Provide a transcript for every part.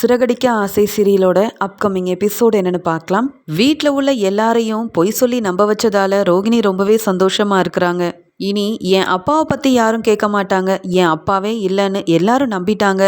சிறகடிக்க ஆசை சீரியலோட upcoming episode என்னன்னு பார்க்கலாம். வீட்டில் உள்ள எல்லாரையும் பொய் சொல்லி நம்ப வச்சதால ரோகிணி ரொம்பவே சந்தோஷமா இருக்கிறாங்க. இனி என் அப்பாவை பற்றி யாரும் கேட்க மாட்டாங்க. என் அப்பாவே இல்லைன்னு எல்லாரும் நம்பிட்டாங்க.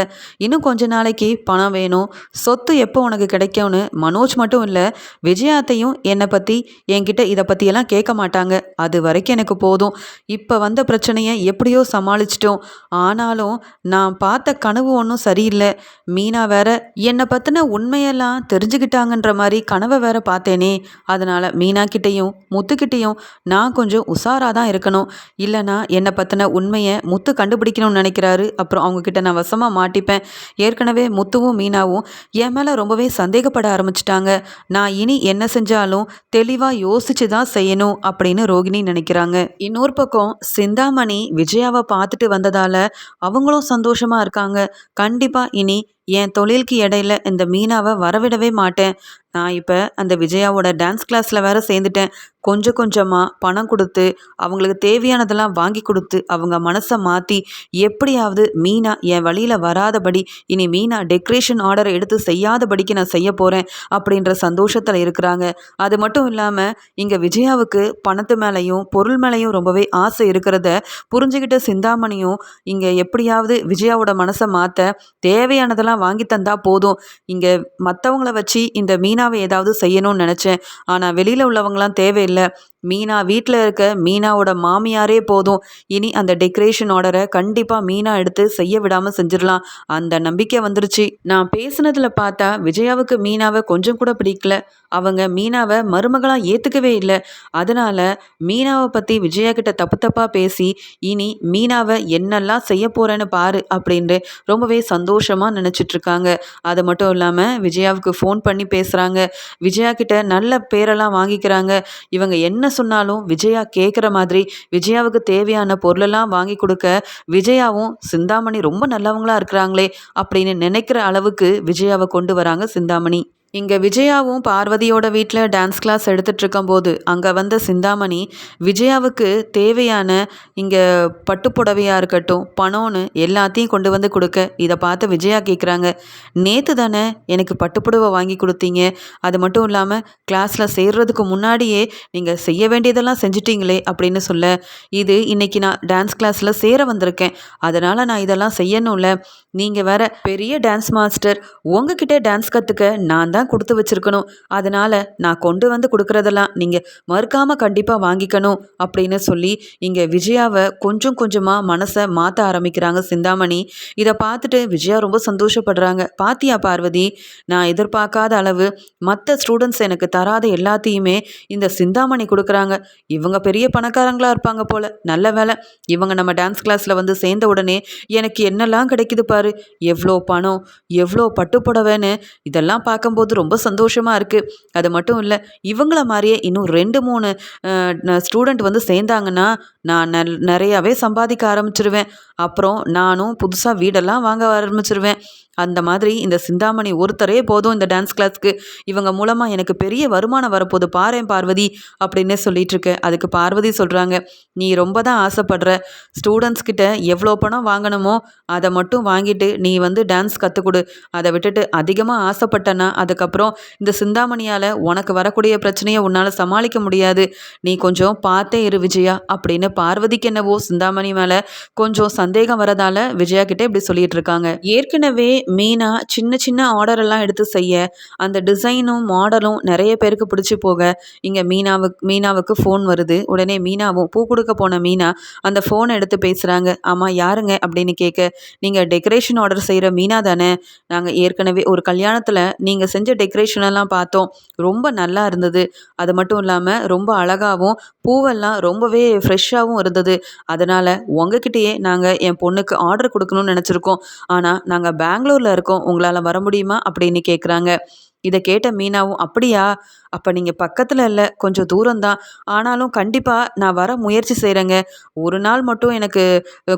இன்னும் கொஞ்ச நாளைக்கு பணம் வேணும். சொத்து எப்போ உனக்கு கிடைக்கும்னு மனோஜ் மட்டும் இல்லை விஜயாத்தையும் என்னை பற்றி என்கிட்ட இதை பற்றியெல்லாம் கேட்க மாட்டாங்க. அது வரைக்கும் எனக்கு போதும். இப்போ வந்த பிரச்சனையை எப்படியோ சமாளிச்சிட்டோம். ஆனாலும் நான் பார்த்த கனவு ஒன்றும் சரியில்லை. மீனா வேற என்னை பற்றின உண்மையெல்லாம் தெரிஞ்சுக்கிட்டாங்கன்ற மாதிரி கனவை வேற பார்த்தேனே. அதனால் மீனா கிட்டேயும் முத்துக்கிட்டேயும் நான் கொஞ்சம் உஷாராக தான் இருக்கணும். இல்லைனா என்னை பற்றின உண்மையை முத்து கண்டுபிடிக்கணும்னு நினைக்கிறாரு. அப்புறம் அவங்கக்கிட்ட நான் வசமாக மாட்டிப்பேன். ஏற்கனவே முத்துவும் மீனாவும் என் மேலே ரொம்பவே சந்தேகப்பட ஆரம்பிச்சிட்டாங்க. நான் இனி என்ன செஞ்சாலும் தெளிவாக யோசிச்சு தான் செய்யணும் அப்படின்னு ரோகிணி நினைக்கிறாங்க. இன்னொரு பக்கம் சிந்தாமணி விஜயாவை பார்த்துட்டு வந்ததால் அவங்களும் சந்தோஷமாக இருக்காங்க. கண்டிப்பாக இனி என் தொழிலுக்கு இடையில இந்த மீனாவை வரவிடவே மாட்டேன். நான் இப்போ அந்த விஜயாவோட டான்ஸ் கிளாஸில் வேற சேர்ந்துட்டேன். கொஞ்சம் கொஞ்சமாக பணம் கொடுத்து அவங்களுக்கு தேவையானதெல்லாம் வாங்கி கொடுத்து அவங்க மனசை மாற்றி எப்படியாவது மீனா என் வழியில் வராதபடி இனி மீனா டெக்கரேஷன் ஆர்டர் எடுத்து செய்யாதபடிக்கு நான் செய்ய போகிறேன் அப்படின்ற சந்தோஷத்தில் இருக்கிறாங்க. அது மட்டும் இல்லாமல் இங்கே விஜயாவுக்கு பணத்து மேலேயும் பொருள் மேலேயும் ரொம்பவே ஆசை இருக்கிறத புரிஞ்சுக்கிட்ட சிந்தாமணியும் இங்கே எப்படியாவது விஜயாவோட மனசை மாற்ற தேவையானதெல்லாம் வாங்கி தந்தால் போதும். இங்கே மற்றவங்கள வச்சு இந்த மீனாவை ஏதாவது செய்யணும்னு நினச்சேன். ஆனால் வெளியில் உள்ளவங்களாம் தேவையில்லை. மீனா வீட்டில் இருக்க மீனாவோட மாமியாரே போதும். இனி அந்த டெக்கரேஷன் ஆர்டரை கண்டிப்பாக மீனா எடுத்து செய்ய விடாமல் செஞ்சிடலாம். அந்த நம்பிக்கை வந்துருச்சு. நான் பேசுனதில் பார்த்தா விஜயாவுக்கு மீனாவை கொஞ்சம் கூட பிடிக்கல. அவங்க மீனாவை மருமகளாக ஏற்றுக்கவே இல்லை. அதனால் மீனாவை பற்றி விஜயா கிட்ட தப்பு தப்பாக பேசி இனி மீனாவை என்னெல்லாம் செய்ய போகிறேன்னு பாரு அப்படின்ட்டு ரொம்பவே சந்தோஷமாக நினச்சிட்ருக்காங்க அது மட்டும் இல்லாமல் விஜயாவுக்கு ஃபோன் பண்ணி பேசுகிறாங்க விஜயா கிட்ட நல்ல பேரெல்லாம் வாங்கிக்கிறாங்க. இவங்க என்ன சொன்னாலும் விஜயா கேட்குற மாதிரி விஜயாவுக்கு தேவையான பொருளெல்லாம் வாங்கி கொடுக்க விஜயாவும் சிந்தாமணி ரொம்ப நல்லவங்களா இருக்கிறாங்களே அப்படின்னு நினைக்கிற அளவுக்கு விஜயாவை கொண்டு வராங்க சிந்தாமணி. இங்கே விஜயாவும் பார்வதியோட வீட்டில் டான்ஸ் கிளாஸ் எடுத்துகிட்டுருக்கும்போது அங்கே வந்த சிந்தாமணி விஜயாவுக்கு தேவையான இங்கே பட்டுப்புடவையாக இருக்கட்டும் பணம்னு எல்லாத்தையும் கொண்டு வந்து கொடுக்க இதை பார்த்து விஜயா கேட்குறாங்க நேற்று தானே எனக்கு பட்டுப்புடவை வாங்கி கொடுத்தீங்க. அது மட்டும் இல்லாமல் கிளாஸில் சேர்றதுக்கு முன்னாடியே நீங்கள் செய்ய வேண்டியதெல்லாம் செஞ்சிட்டிங்களே அப்படின்னு சொல்ல இது இன்றைக்கி நான் டான்ஸ் கிளாஸில் சேர வந்திருக்கேன். அதனால் நான் இதெல்லாம் செய்யணும்ல. நீங்கள் வேற பெரிய டான்ஸ் மாஸ்டர் உங்ககிட்ட டான்ஸ் கற்றுக்க நான் தான் தான் கொடுத்து வச்சிருக்கணும். அதனால் நான் கொண்டு வந்து கொடுக்குறதெல்லாம் நீங்கள் மறுக்காமல் கண்டிப்பாக வாங்கிக்கணும் அப்படின்னு சொல்லி இங்கே விஜயாவை கொஞ்சம் கொஞ்சமாக மனசை மாற்ற ஆரம்பிக்கிறாங்க சிந்தாமணி. இதை பார்த்துட்டு விஜயா ரொம்ப சந்தோஷப்படுறாங்க. பாத்தியா பார்வதி நான் எதிர்பார்க்காத அளவு மற்ற ஸ்டூடெண்ட்ஸ் எனக்கு தராத எல்லாத்தையுமே இந்த சிந்தாமணி கொடுக்குறாங்க. இவங்க பெரிய பணக்காரங்களாக இருப்பாங்க போல். நல்ல வேலை இவங்க நம்ம டான்ஸ் கிளாஸில் வந்து சேர்ந்த உடனே எனக்கு என்னெல்லாம் கிடைக்குது பாரு. எவ்வளோ பணம் எவ்வளோ பட்டுப்புடவைன்னு இதெல்லாம் பார்க்கும்போது ரொம்ப சந்தோஷமாக இருக்குது அது மட்டும் இல்லை இவங்கள மாதிரியே இன்னும் ரெண்டு மூணு ஸ்டூடெண்ட் வந்து சேர்ந்தாங்கன்னா நான் நல் நிறையாவே சம்பாதிக்க ஆரம்பிச்சிருவேன். அப்புறம் நானும் புதுசாக வீடெல்லாம் வாங்க ஆரம்பிச்சிருவேன். அந்த மாதிரி இந்த சிந்தாமணி ஒருத்தரே போதும் இந்த டான்ஸ் கிளாஸ்க்கு இவங்க மூலமாக எனக்கு பெரிய வருமானம் வரப்போது பாரேன் பார்வதி அப்படின்னு சொல்லிட்டு இருக்கேன் அதுக்கு பார்வதி சொல்கிறாங்க நீ ரொம்ப தான் ஆசைப்படுற. ஸ்டூடெண்ட்ஸ் கிட்ட எவ்வளோ பணம் வாங்கணுமோ அதை மட்டும் வாங்கிட்டு நீ வந்து டான்ஸ் கற்றுக் கொடு அதை விட்டுட்டு அதிகமாக ஆசைப்பட்டனா அதுக்கப்புறம் இந்த சிந்தாமணியால் உனக்கு வரக்கூடிய பிரச்சனையை உன்னால் சமாளிக்க முடியாது. நீ கொஞ்சம் பார்த்தே இரு விஜயா அப்படின்னு பார்வதிக்கு என்னவோ சிந்தாமணி மேலே கொஞ்சம் சந்தேகம் வரதால விஜயா கிட்டே இப்படி சொல்லிட்டு இருக்காங்க ஏற்கனவே மீனா சின்ன சின்ன ஆர்டர் எல்லாம் எடுத்து செய்ய அந்த டிசைனும் மாடலும் நிறைய பேருக்கு பிடிச்சி போக இங்கே மீனாவுக்கு மீனாவுக்கு ஃபோன் வருது. உடனே மீனாவும் பூ கொடுக்க போன மீனா அந்த ஃபோனை எடுத்து பேசுகிறாங்க ஆமாம் யாருங்க? அப்படின்னு கேட்க நீங்கள் டெக்கரேஷன் ஆர்டர் செய்கிற மீனா தானே? நாங்கள் ஏற்கனவே ஒரு கல்யாணத்தில் நீங்கள் செஞ்ச டெக்கரேஷனெல்லாம் பார்த்தோம். ரொம்ப நல்லா இருந்தது. அது மட்டும் இல்லாமல் ரொம்ப அழகாகவும் பூவெல்லாம் ரொம்பவே ஃப்ரெஷ்ஷாகவும் இருந்தது. அதனால் உங்ககிட்டயே நாங்கள் என் பொண்ணுக்கு ஆர்டர் கொடுக்கணும்னு நினச்சிருக்கோம். ஆனால் நாங்கள் பெங்களூர் பெங்களூரில் இருக்கோம். உங்களால் வர முடியுமா? அப்படின்னு கேட்குறாங்க இதை கேட்ட மீனாவும் அப்படியா? அப்போ நீங்கள் பக்கத்தில் இல்லை கொஞ்சம் தூரம்தான். ஆனாலும் கண்டிப்பாக நான் வர முயற்சி செய்கிறேங்க ஒரு நாள் மட்டும் எனக்கு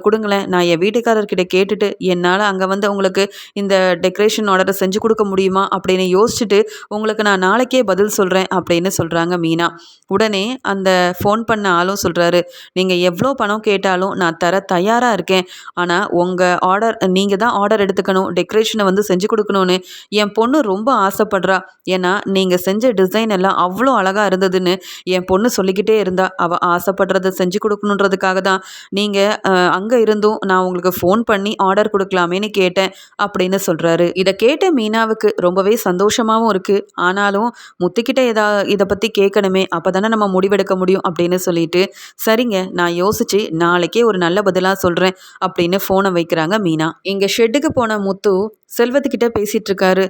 கொடுங்களேன். நான் என் வீட்டுக்காரர்கிட்ட கேட்டுட்டு என்னால் அங்கே வந்து உங்களுக்கு இந்த டெக்கரேஷன் ஆர்டரை செஞ்சு கொடுக்க முடியுமா அப்படின்னு யோசிச்சுட்டு உங்களுக்கு நான் நாளைக்கே பதில் சொல்கிறேன் அப்படின்னு சொல்கிறாங்க மீனா. உடனே அந்த ஃபோன் பண்ண ஆளும் சொல்கிறாரு நீங்கள் எவ்வளோ பணம் கேட்டாலும் நான் தர தயாராக இருக்கேன். ஆனால் உங்கள் ஆர்டர் நீங்கள் தான் ஆர்டர் எடுத்துக்கணும். டெக்கரேஷனை வந்து செஞ்சு கொடுக்கணும்னு. என் பொண்ணு ரொம்ப ஆசைப்படுறா. ஏன்னா நீங்கள் செஞ்ச டிசைன் எல்லாம் அவ்வளோ அழகாக இருந்ததுன்னு என் பொண்ணு சொல்லிக்கிட்டே இருந்தா. அவள் ஆசைப்படுறத செஞ்சு கொடுக்கணுன்றதுக்காக தான் நீங்கள் அங்கே இருந்தும் நான் உங்களுக்கு ஃபோன் பண்ணி ஆர்டர் கொடுக்கலாமேன்னு கேட்டேன் அப்படின்னு சொல்கிறாரு இதை கேட்ட மீனாவுக்கு ரொம்பவே சந்தோஷமாகவும் இருக்குது ஆனாலும் முத்துக்கிட்ட ஏதா இதை பற்றி கேட்கணுமே அப்போ தானே நம்ம முடிவெடுக்க முடியும் அப்படின்னு சொல்லிட்டு சரிங்க நான் யோசிச்சு நாளைக்கே ஒரு நல்ல பதிலாக சொல்கிறேன் அப்படின்னு ஃபோனை வைக்கிறாங்க மீனா. இங்கே ஷெட்டுக்கு போன முத்து செல்வத்துக்கிட்ட பேசிகிட்டு இருக்காரு.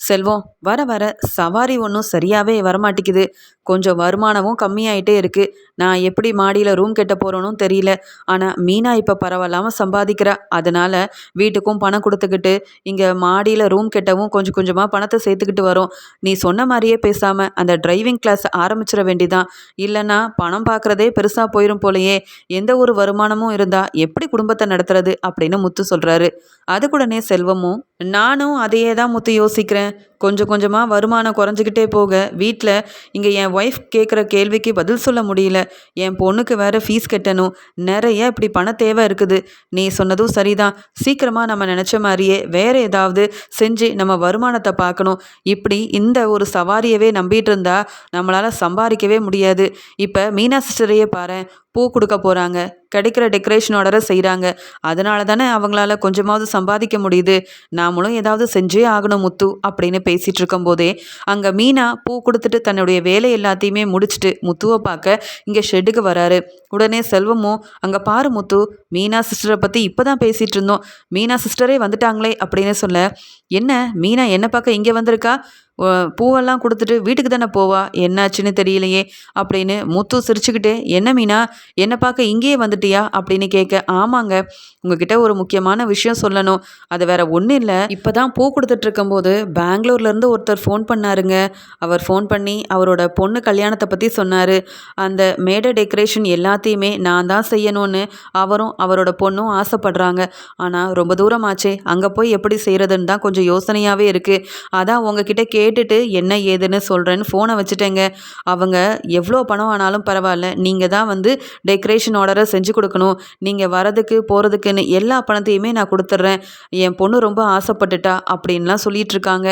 செல்வம் வர வர சவாரி ஒன்றும் சரியாகவே வரமாட்டேங்குது. கொஞ்சம் வருமானமும் கம்மியாயிட்டே இருக்குது நான் எப்படி மாடியில் ரூம் கெட்ட போகிறோன்னு தெரியல. ஆனால் மீனா இப்போ பரவாயில்லாமல் சம்பாதிக்கிறா. அதனால் வீட்டுக்கும் பணம் கொடுத்துக்கிட்டு இங்கே மாடியில் ரூம் கெட்டவும் கொஞ்சம் கொஞ்சமாக பணத்தை சேர்த்துக்கிட்டு வரோம். நீ சொன்ன மாதிரியே பேசாமல் அந்த டிரைவிங் கிளாஸ் ஆரம்பிச்சிட வேண்டிதான். இல்லைன்னா பணம் பார்க்குறதே பெருசாக போயிடும் போலயே. எந்த ஒரு வருமானமும் இருந்தால் எப்படி குடும்பத்தை நடத்துறது அப்படின்னு முத்து சொல்கிறாரு அதுக்குடனே செல்வமும் நானும் அதையே தான் முத்து யோசிக்கிறேன். கொஞ்சம் கொஞ்சமாக வருமானம் குறைஞ்சிக்கிட்டே போக வீட்டில் இங்கே என் ஒய்ஃப் கேட்குற கேள்விக்கு பதில் சொல்ல முடியல. என் பொண்ணுக்கு வேறு ஃபீஸ் கட்டணும். நிறைய இப்படி பண தேவை இருக்குது. நீ சொன்னதும் சரிதான். சீக்கிரமாக நம்ம நினச்ச மாதிரியே வேறு ஏதாவது செஞ்சு நம்ம வருமானத்தை பார்க்கணும். இப்படி இந்த ஒரு சவாரியவே நம்பிட்டு இருந்தா நம்மளால் சம்பாதிக்கவே முடியாது. இப்போ மீனா சிஸ்டரையே பாரு பூ கொடுக்க போகிறாங்க கிடைக்கிற டெக்கரேஷன் ஆர்டரை செய்கிறாங்க அதனால தானே அவங்களால கொஞ்சமாவது சம்பாதிக்க முடியுது. நாமளும் ஏதாவது செஞ்சே ஆகணும் முத்து அப்படின்னு பேசிகிட்டு இருக்கும்போதே அங்கே மீனா பூ கொடுத்துட்டு தன்னுடைய வேலை எல்லாத்தையுமே முடிச்சுட்டு முத்துவை பார்க்க இங்கே ஷெட்டுக்கு வராரு. உடனே செல்வமும் அங்கே பாரு முத்து மீனா சிஸ்டரை பற்றி இப்போ தான் பேசிகிட்டு இருந்தோம் மீனா சிஸ்டரே வந்துட்டாங்களே அப்படின்னு சொல்ல என்ன? மீனா என்ன பார்க்க இங்கே வந்திருக்கா? பூவெல்லாம் கொடுத்துட்டு வீட்டுக்கு தானே போவா? என்னாச்சுன்னு தெரியலையே. அப்படின்னு முத்து சிரிச்சுக்கிட்டு என்ன மீனா? என்னை பார்க்க இங்கேயே வந்துட்டியா? அப்படின்னு கேட்க ஆமாங்க. உங்ககிட்ட ஒரு முக்கியமான விஷயம் சொல்லணும். அது வேற ஒன்றும் இல்லை. இப்போ தான் பூ கொடுத்துட்டு இருக்கும்போது பெங்களூர்லேருந்து ஒருத்தர் ஃபோன் பண்ணாருங்க. அவர் ஃபோன் பண்ணி அவரோட பொண்ணு கல்யாணத்தை பற்றி சொன்னார். அந்த மேடை டெக்கரேஷன் எல்லாத்தையுமே நான் தான் செய்யணும்னு அவரும் அவரோட பொண்ணும் ஆசைப்படுறாங்க. ஆனால் ரொம்ப தூரம் ஆச்சே அங்கே போய் எப்படி செய்கிறதுன்னு தான் கொஞ்சம் யோசனையாகவே இருக்குது அதான் உங்ககிட்ட கேட்டுட்டு என்ன ஏதுன்னு சொல்கிறேன்னு ஃபோனை வச்சுட்டேங்க. அவங்க எவ்வளோ பணம் ஆனாலும் பரவாயில்ல. நீங்கள் தான் வந்து டெக்கரேஷன் ஆர்டரை செஞ்சு கொடுக்கணும். நீங்கள் வரதுக்கு போகிறதுக்குன்னு எல்லா பணத்தையுமே நான் கொடுத்துட்றேன். என் பொண்ணு ரொம்ப ஆசைப்பட்டுட்டா அப்படின்லாம் சொல்லிகிட்ருக்காங்க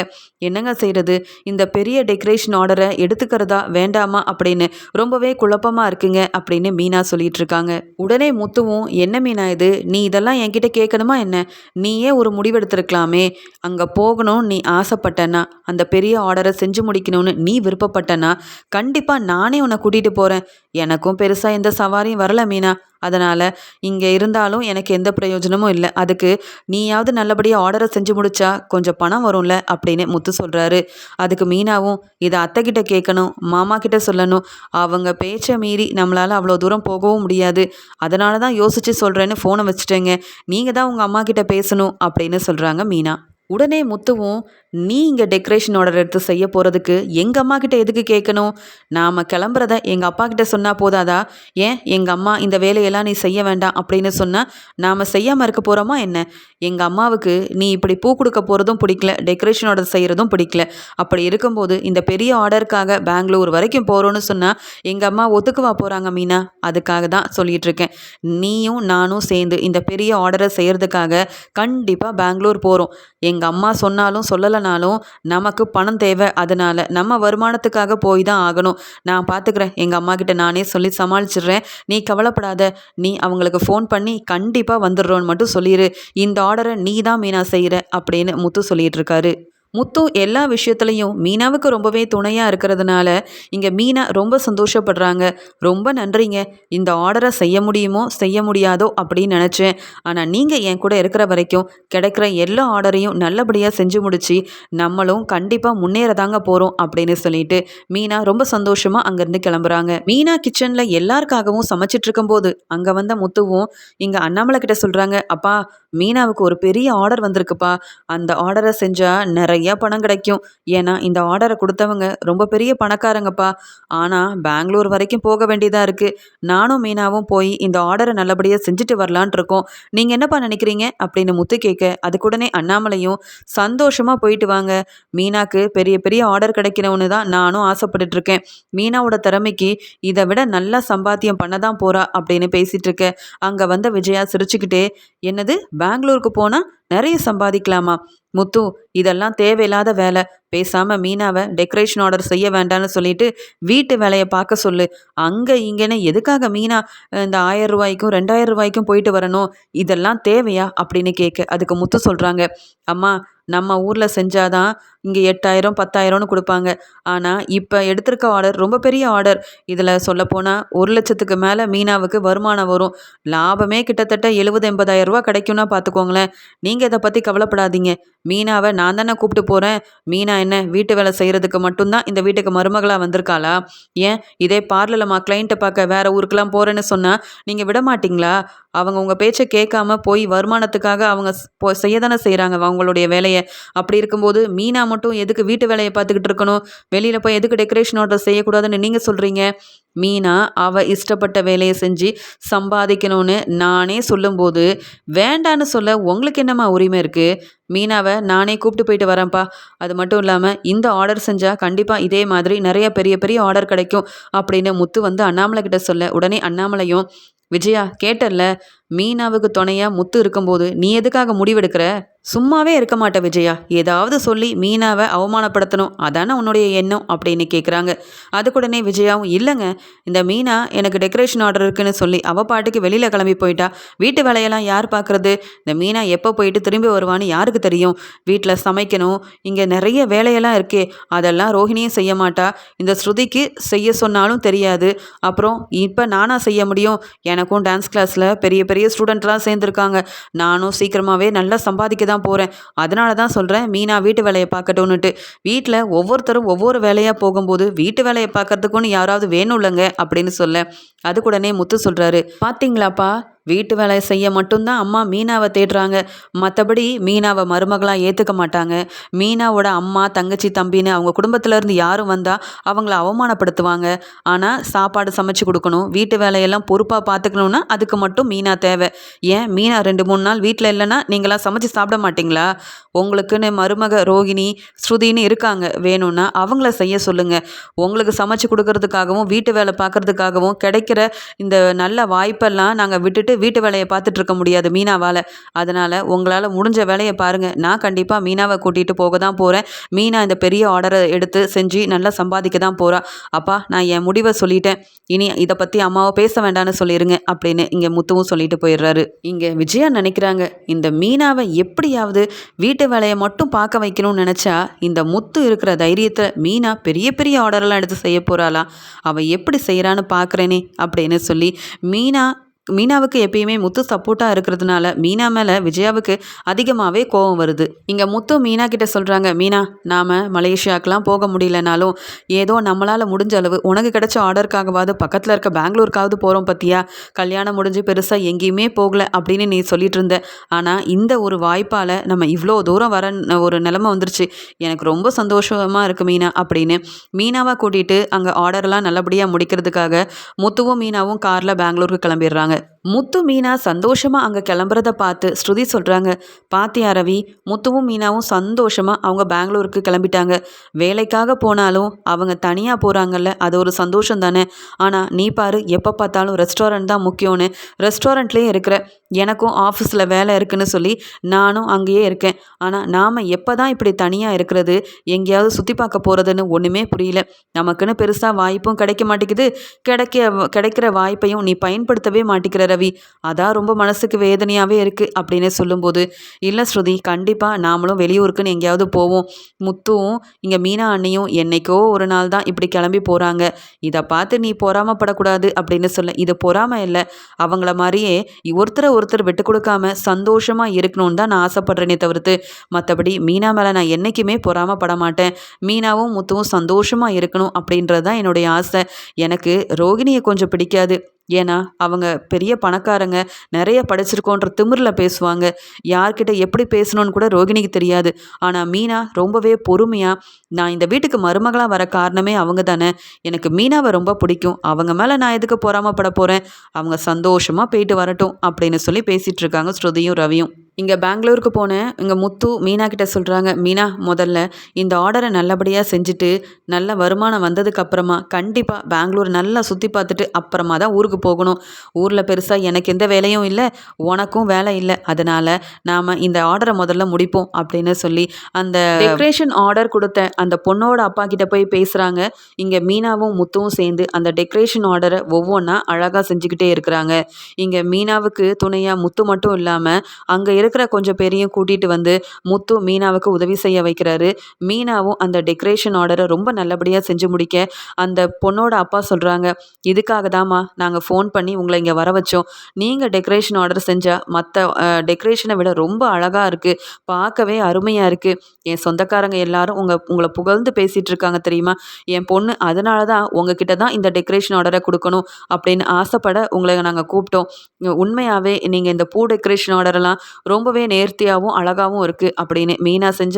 என்னங்க செய்கிறது இந்த பெரிய டெக்கரேஷன் ஆர்டரை எடுத்துக்கிறதா வேண்டாமா அப்படின்னு ரொம்பவே குழப்பமாக இருக்குங்க அப்படின்னு மீனா சொல்லிட்டு இருக்காங்க. உடனே முத்துவும் என்ன மீனா இது? நீ இதெல்லாம் என்கிட்ட கேட்கணுமா என்ன? நீயே ஒரு முடிவெடுத்திருக்கலாமே. அங்கே போகணும் நீ ஆசைப்பட்டனா? அந்த பெரிய ஆர்டரை செஞ்சு முடிக்கணும்னு நீ விருப்பப்பட்டனா கண்டிப்பாக நானே உன்னை கூட்டிகிட்டு போகிறேன் எனக்கும் பெருசாக எந்த சவாரியும் வரல மீனா. அதனால் இங்கே இருந்தாலும் எனக்கு எந்த பிரயோஜனமும் இல்லை. அதுக்கு நீயாவது நல்லபடியாக ஆர்டரை செஞ்சு முடிச்சா கொஞ்சம் பணம் வரும்ல அப்படின்னு முத்து சொல்கிறாரு அதுக்கு மீனாவும் இதை அத்தைக்கிட்ட கேட்கணும் மாமா கிட்ட சொல்லணும். அவங்க பேச்சை மீறி நம்மளால் அவ்வளோ தூரம் போகவும் முடியாது. அதனால தான் யோசித்து சொல்கிறேன்னு ஃபோனை வச்சுட்டேங்க. நீங்கள் தான் உங்கள் அம்மா கிட்ட பேசணும் அப்படின்னு சொல்கிறாங்க மீனா. உடனே முத்துவும் நீ இங்கே டெக்கரேஷன் ஆர்டர் எடுத்து செய்ய போகிறதுக்கு எங்கள் அம்மா கிட்ட எதுக்கு கேட்கணும்? நாம் கிளம்புறத எங்கள் அப்பா கிட்ட சொன்னால் போதாதா? ஏன் எங்கள் அம்மா இந்த வேலையெல்லாம் நீ செய்ய வேண்டாம் அப்படின்னு சொன்னால் நாம் செய்யாமல் இருக்க போகிறோமா என்ன? எங்கள் அம்மாவுக்கு நீ இப்படி பூ கொடுக்க போகிறதும் பிடிக்கல டெக்கரேஷன் ஆர்டர் செய்கிறதும் பிடிக்கல. அப்படி இருக்கும்போது இந்த பெரிய ஆர்டருக்காக பெங்களூர் வரைக்கும் போகிறோன்னு சொன்னால் எங்கள் அம்மா ஒத்துக்குவா போகிறாங்க மீனா? அதுக்காக தான் சொல்லிகிட்டு இருக்கேன் நீயும் நானும் சேர்ந்து இந்த பெரிய ஆர்டரை செய்கிறதுக்காக கண்டிப்பாக பெங்களூர் போகிறோம் எங்கள் அம்மா சொன்னாலும் போகலனாலும் நமக்கு பணம் தேவை. அதனால் நம்ம வருமானத்துக்காக போய் தான் ஆகணும். நான் பார்த்துக்கிறேன் எங்கள் அம்மா கிட்ட நானே சொல்லி சமாளிச்சிடுறேன். நீ கவலைப்படாத. நீ அவங்களுக்கு ஃபோன் பண்ணி கண்டிப்பாக வந்துடுறோன்னு மட்டும் சொல்லிடு இந்த ஆர்டரை நீ தான் மீனா செய்கிற அப்படின்னு முத்து சொல்லிட்டு இருக்காரு. முத்து எல்லா விஷயத்துலையும் மீனாவுக்கு ரொம்பவே துணையாக இருக்கிறதுனால இங்கே மீனா ரொம்ப சந்தோஷப்படுறாங்க. ரொம்ப நன்றிங்க. இந்த ஆர்டரை செய்ய முடியுமோ செய்ய முடியாதோ அப்படின்னு நினச்சேன். ஆனால் நீங்கள் என் கூட இருக்கிற வரைக்கும் கிடைக்கிற எல்லா ஆர்டரையும் நல்லபடியாக செஞ்சு முடிச்சு நம்மளும் கண்டிப்பாக முன்னேற தாங்க போகிறோம் அப்படின்னு சொல்லிட்டு மீனா ரொம்ப சந்தோஷமாக அங்கேருந்து கிளம்புறாங்க. மீனா கிச்சனில் எல்லாருக்காகவும் சமைச்சிட்டு இருக்கும்போது அங்கே வந்த முத்துவும் இங்கே அண்ணாமலை கிட்ட சொல்கிறாங்க அப்பா மீனாவுக்கு ஒரு பெரிய ஆர்டர் வந்திருக்குப்பா. அந்த ஆர்டரை செஞ்சால் நிறைய பணம் கிடைக்கும். ஏன்னா இந்த ஆர்டரை கொடுத்தவங்க ரொம்ப பெரிய பணக்காரங்கப்பா. ஆனால் பெங்களூர் வரைக்கும் போக வேண்டியதாக இருக்குது நானும் மீனாவும் போய் இந்த ஆர்டரை நல்லபடியாக செஞ்சுட்டு வரலான் இருக்கோம். நீங்கள் என்னப்பா நினைக்கிறீங்க? அப்படின்னு முத்து கேட்க அதுக்குடனே அண்ணாமலையும் சந்தோஷமாக போயிட்டு வாங்க. மீனாக்கு பெரிய பெரிய ஆர்டர் கிடைக்கணும்னு தான் நானும் ஆசைப்பட்டுட்டு இருக்கேன். மீனாவோட திறமைக்கு இதை விட நல்லா சம்பாத்தியம் பண்ண தான் போகிறா அப்படின்னு பேசிகிட்டு இருக்க. அங்கே வந்த விஜயா சிரிச்சுக்கிட்டே என்னது? பெங்களூருக்கு போனால் நிறைய சம்பாதிக்கலாமா? முத்து இதெல்லாம் தேவையில்லாத வேலை. பேசாமல் மீனாவை டெக்கரேஷன் ஆர்டர் செய்ய வேண்டாம்னு சொல்லிட்டு வீட்டு வேலையை பார்க்க சொல்லு. அங்கே இங்கேன்னு எதுக்காக மீனா இந்த ஆயிரம் ரூபாய்க்கும் ரெண்டாயிரம் ரூபாய்க்கும் போயிட்டு வரணும்? இதெல்லாம் தேவையா? அப்படின்னு கேட்க அதுக்கு முத்து சொல்கிறாங்க அம்மா நம்ம ஊரில் செஞ்சாதான் இங்கே எட்டாயிரம் பத்தாயிரம்னு கொடுப்பாங்க. ஆனால் இப்போ எடுத்திருக்க ஆர்டர் ரொம்ப பெரிய ஆர்டர் இதில் சொல்லப்போனால் ஒரு லட்சத்துக்கு மேலே மீனாவுக்கு வருமானம் வரும். லாபமே கிட்டத்தட்ட எழுபது எண்பதாயிரம் ரூபா கிடைக்கும்னா பார்த்துக்கோங்களேன். நீங்கள் இதை பற்றி கவலைப்படாதீங்க. மீனாவை நான் தானே கூப்பிட்டு போகிறேன் மீனா என்ன வீட்டு வேலை செய்கிறதுக்கு மட்டும்தான் இந்த வீட்டுக்கு மருமகளாக வந்திருக்காளா? ஏன்? இதே பார்லலம்மா கிளைண்ட்டை பார்க்க வேறு ஊருக்கெலாம் போகிறேன்னு சொன்னால் நீங்கள் விட மாட்டிங்களா அவங்க உங்கள் பேச்சை கேட்காம போய் வருமானத்துக்காக அவங்க போ செய்ய தானே செய்கிறாங்க அவங்களுடைய வேலையை. அப்படி இருக்கும்போது மீனா மட்டும் எதுக்கு வீட்டு வேலையை பார்த்துக்கிட்டு இருக்கணும்? வெளியில் போய் எதுக்கு டெக்கரேஷன் ஆர்டர் செய்யக்கூடாதுன்னு நீங்கள் சொல்கிறீங்க மீனா அவள் இஷ்டப்பட்ட வேலையை செஞ்சு சம்பாதிக்கணும்னு நானே சொல்லும்போது வேண்டான்னு சொல்ல உங்களுக்கு என்னம்மா உரிமை இருக்குது மீனாவை நானே கூப்பிட்டு போயிட்டு வரேன்ப்பா. அது மட்டும் இல்லாமல் இந்த ஆர்டர் செஞ்சால் கண்டிப்பாக இதே மாதிரி நிறைய பெரிய பெரிய ஆர்டர் கிடைக்கும். அப்படின்னு முத்து வந்து அண்ணாமலை கிட்ட சொல்ல உடனே அண்ணாமலையும் விஜயா கேட்டல்ல மீனாவுக்கு துணையாக முத்து இருக்கும்போது நீ எதுக்காக முடிவெடுக்கிற? சும்மாவே இருக்க மாட்டேன் விஜயா. ஏதாவது சொல்லி மீனாவை அவமானப்படுத்தணும். அதானே உன்னுடைய எண்ணம் அப்படின்னு கேட்குறாங்க அதுக்குடனே விஜயாவும் இல்லைங்க இந்த மீனா எனக்கு டெக்கரேஷன் ஆர்டர் இருக்குன்னு சொல்லி அவள் பாட்டுக்கு வெளியில் கிளம்பி போயிட்டா. வீட்டு வேலையெல்லாம் யார் பார்க்குறது இந்த மீனா எப்போ போயிட்டு திரும்பி வருவான்னு யாருக்கு தெரியும்? வீட்டில் சமைக்கணும். இங்கே நிறைய வேலையெல்லாம் இருக்கே. அதெல்லாம் ரோஹிணியும் செய்ய மாட்டா. இந்த ஸ்ருதிக்கு செய்ய சொன்னாலும் தெரியாது. அப்புறம் இப்போ நானாக செய்ய முடியும்? எனக்கும் டான்ஸ் கிளாஸில் பெரிய பெரிய ஸ்டூடெண்ட்லாம் சேர்ந்துருக்காங்க. நானும் சீக்கிரமாகவே நல்லா சம்பாதிக்க தான் போகிறேன் அதனால தான் சொல்கிறேன் மீனா வீட்டு வேலையை பார்க்கட்டும்னுட்டு. வீட்டில் ஒவ்வொருத்தரும் ஒவ்வொரு வேலையாக போகும்போது வீட்டு வேலையை பார்க்கறதுக்குன்னு யாராவது வேணும் இல்லைங்க அப்படின்னு சொல்ல. அதுக்குடனே முத்து சொல்கிறாரு பார்த்தீங்களாப்பா வீட்டு வேலை செய்ய மட்டும்தான் அம்மா மீனாவை தேடுறாங்க. மற்றபடி மீனாவை மருமகளாக ஏற்றுக்க மாட்டாங்க. மீனாவோட அம்மா தங்கச்சி தம்பின்னு அவங்க குடும்பத்திலேருந்து யாரும் வந்தால் அவங்கள அவமானப்படுத்துவாங்க. ஆனால் சாப்பாடு சமைச்சு கொடுக்கணும் வீட்டு வேலையெல்லாம் பொறுப்பாக பார்த்துக்கணுன்னா அதுக்கு மட்டும் மீனா தேவை. ஏன்? மீனா ரெண்டு மூணு நாள் வீட்டில் இல்லைன்னா நீங்களாம் சமைச்சு சாப்பிட மாட்டிங்களா? உங்களுக்குன்னு மருமக ரோகிணி ஸ்ருதின்னு இருக்காங்க. வேணும்னா அவங்கள செய்ய சொல்லுங்கள் உங்களுக்கு சமைச்சு கொடுக்கறதுக்காகவும் வீட்டு வேலை பார்க்குறதுக்காகவும் கிடைக்கிற இந்த நல்ல வாய்ப்பெல்லாம் நாங்கள் விட்டுட்டு வீட்டு வேலையை பார்த்துட்டு இருக்க முடியாது மீனாவால். அதனால் உங்களால் முடிஞ்ச வேலையை பாருங்கள் நான் கண்டிப்பாக மீனாவை கூட்டிகிட்டு போக தான் போகிறேன் மீனா இந்த பெரிய ஆர்டரை எடுத்து செஞ்சு நல்லா சம்பாதிக்க தான் போகிறா அப்பா நான் என் முடிவை சொல்லிட்டேன். இனி இதை பற்றி அம்மாவை பேச வேண்டாம்னு சொல்லிடுங்க அப்படின்னு இங்கே முத்துவும் சொல்லிட்டு போயிடுறாரு. இங்கே விஜயா நினைக்கிறாங்க இந்த மீனாவை எப்படியாவது வீட்டு வேலையை மட்டும் பார்க்க வைக்கணும்னு நினச்சா இந்த முத்து இருக்கிற தைரியத்தில் மீனா பெரிய பெரிய ஆர்டரெல்லாம் எடுத்து செய்ய போகிறாளா அவள் எப்படி செய்கிறான்னு பார்க்குறேனே அப்படின்னு சொல்லி மீனா மீனாவுக்கு எப்பயுமே முத்து சப்போர்ட்டாக இருக்கிறதுனால மீனா மேலே விஜயாவுக்கு அதிகமாகவே கோபம் வருது. இங்கே முத்து மீனா கிட்ட சொல்கிறாங்க மீனா நாம் மலேசியாவுக்கெலாம் போக முடியலனாலும் ஏதோ நம்மளால் முடிஞ்ச அளவு உனக்கு கிடைச்ச ஆர்டருக்காகவாது பக்கத்தில் இருக்க பெங்களூருக்காவது போகிறோம் பற்றியா கல்யாணம் முடிஞ்சு பெருசாக எங்கேயுமே போகல அப்படின்னு நீ சொல்லிட்டு இருந்த. ஆனால் இந்த ஒரு வாய்ப்பால் நம்ம இவ்வளோ தூரம் வர ஒரு நிலமை வந்துருச்சு. எனக்கு ரொம்ப சந்தோஷமாக இருக்குது மீனா அப்படின்னு மீனாவை கூட்டிகிட்டு அங்கே ஆர்டர்லாம் நல்லபடியாக முடிக்கிறதுக்காக முத்துவும் மீனாவும் காரில் பெங்களூருக்கு கிளம்பிடுறாங்க. முத்து மீனா சந்தோஷமாக அங்கே கிளம்புறத பார்த்து ஸ்ருதி சொல்கிறாங்க பாத்தியா ரவி முத்துவும் மீனாவும் சந்தோஷமாக அவங்க பெங்களூருக்கு கிளம்பிட்டாங்க. வேலைக்காக போனாலும் அவங்க தனியாக போகிறாங்கல்ல அது ஒரு சந்தோஷம் தானே. ஆனால் நீ பாரு எப்போ பார்த்தாலும் ரெஸ்டாரண்ட் தான் முக்கியம்னு. ரெஸ்டாரண்ட்லேயே இருக்கிற எனக்கும் ஆஃபீஸில் வேலை இருக்குன்னு சொல்லி நானும் அங்கேயே இருக்கேன். ஆனால் நாம் எப்போ தான் இப்படி தனியாக இருக்கிறது எங்கேயாவது சுற்றி பார்க்க போகிறதுன்னு ஒன்றுமே புரியல. நமக்குன்னு பெருசாக வாய்ப்பும் கிடைக்க மாட்டேங்குது. கிடைக்க கிடைக்கிற வாய்ப்பையும் நீ பயன்படுத்தவே மாட்டேங்குது மாட்டிக்கிற ரவி அதான் ரொம்ப மனசுக்கு வேதனையாகவே இருக்குது அப்படின்னு சொல்லும்போது இல்லை ஸ்ருதி கண்டிப்பாக நாமளும் வெளியூருக்குன்னு எங்கேயாவது போவோம். முத்துவும் இங்கே மீனா அண்ணியும் என்னைக்கோ ஒரு நாள் தான் இப்படி கிளம்பி போகிறாங்க இதை பார்த்து நீ பொறாமப்படக்கூடாது அப்படின்னு சொல்ல இது பொறாமல் இல்லை. அவங்கள மாதிரியே ஒருத்தரை ஒருத்தர் விட்டு கொடுக்காம சந்தோஷமாக இருக்கணும்னு தான் நான் ஆசைப்பட்றேனே தவிர்த்து மற்றபடி மீனா மேலே நான் என்றைக்குமே பொறாமப்பட மாட்டேன். மீனாவும் முத்துவும் சந்தோஷமாக இருக்கணும் அப்படின்றது தான் என்னுடைய ஆசை. எனக்கு ரோகிணியை கொஞ்சம் பிடிக்காது. ஏன்னா அவங்க பெரிய பணக்காரங்க நிறைய படிச்சிருக்கோன்ற திமிரில் பேசுவாங்க. யார்கிட்ட எப்படி பேசணும்னு கூட ரோகிணிக்கு தெரியாது. ஆனால் மீனா ரொம்பவே பொறுமையாக நான் இந்த வீட்டுக்கு மருமகளாக வர காரணமே அவங்க தானே. எனக்கு மீனாவை ரொம்ப பிடிக்கும். அவங்க மேலே நான் எதுக்கு பொறாமப்பட போகிறேன் அவங்க சந்தோஷமாக போயிட்டு வரட்டும் அப்படின்னு சொல்லி பேசிகிட்டு இருக்காங்க ஸ்ருதியும் ரவியும். இங்கே பெங்களூருக்கு போனேன். இங்கே முத்து மீனா கிட்ட சொல்கிறாங்க மீனா முதல்ல இந்த ஆர்டரை நல்லபடியாக செஞ்சுட்டு நல்ல வருமானம் வந்ததுக்கு அப்புறமா கண்டிப்பாக பெங்களூர் நல்லா சுற்றி பார்த்துட்டு அப்புறமா தான் ஊருக்கு போகணும். ஊரில் பெருசாக எனக்கு எந்த வேலையும் இல்லை உனக்கும் வேலை இல்லை. அதனால் நாம் இந்த ஆர்டரை முதல்ல முடிப்போம் அப்படின்னு சொல்லி அந்த டெக்கரேஷன் ஆர்டர் கொடுத்த அந்த பொண்ணோட அப்பா கிட்ட போய் பேசுகிறாங்க இங்கே மீனாவும் முத்துவும் சேர்ந்து அந்த டெக்கரேஷன் ஆர்டரை ஒவ்வொன்றா அழகாக செஞ்சுக்கிட்டே இருக்கிறாங்க. இங்கே மீனாவுக்கு துணையாக முத்து மட்டும் இல்லாமல் அங்கே இருக்கிற கொஞ்சம் பேரையும் கூட்டிகிட்டு வந்து முத்து மீனாவுக்கு உதவி செய்ய வைக்கிறாரு. மீனாவும் அந்த டெக்கரேஷன் ஆர்டரை ரொம்ப நல்லபடியாக செஞ்சு முடிக்க அந்த பொண்ணோட அப்பா சொல்கிறாங்க இதுக்காக தாம்மா நாங்கள் ஃபோன் பண்ணி உங்களை இங்கே வர வச்சோம். நீங்கள் டெக்கரேஷன் ஆர்டர் செஞ்சால் மற்ற டெக்கரேஷனை விட ரொம்ப அழகாக இருக்குது பார்க்கவே அருமையாக இருக்குது என் சொந்தக்காரங்க எல்லாரும் உங்கள் உங்களை புகழ்ந்து பேசிகிட்டு இருக்காங்க தெரியுமா? என் பொண்ணு அதனால தான் உங்ககிட்ட தான் இந்த டெக்கரேஷன் ஆர்டரை கொடுக்கணும் அப்படின்னு ஆசைப்பட உங்களை நாங்கள் கூப்பிட்டோம். உண்மையாகவே நீங்கள் இந்த பூ டெக்கரேஷன் ஆர்டரெல்லாம் ரொம்ப ரொம்பவே நேர்த்தியாகவும் அழகாகவும் இருக்குது அப்படின்னு மீனா செஞ்ச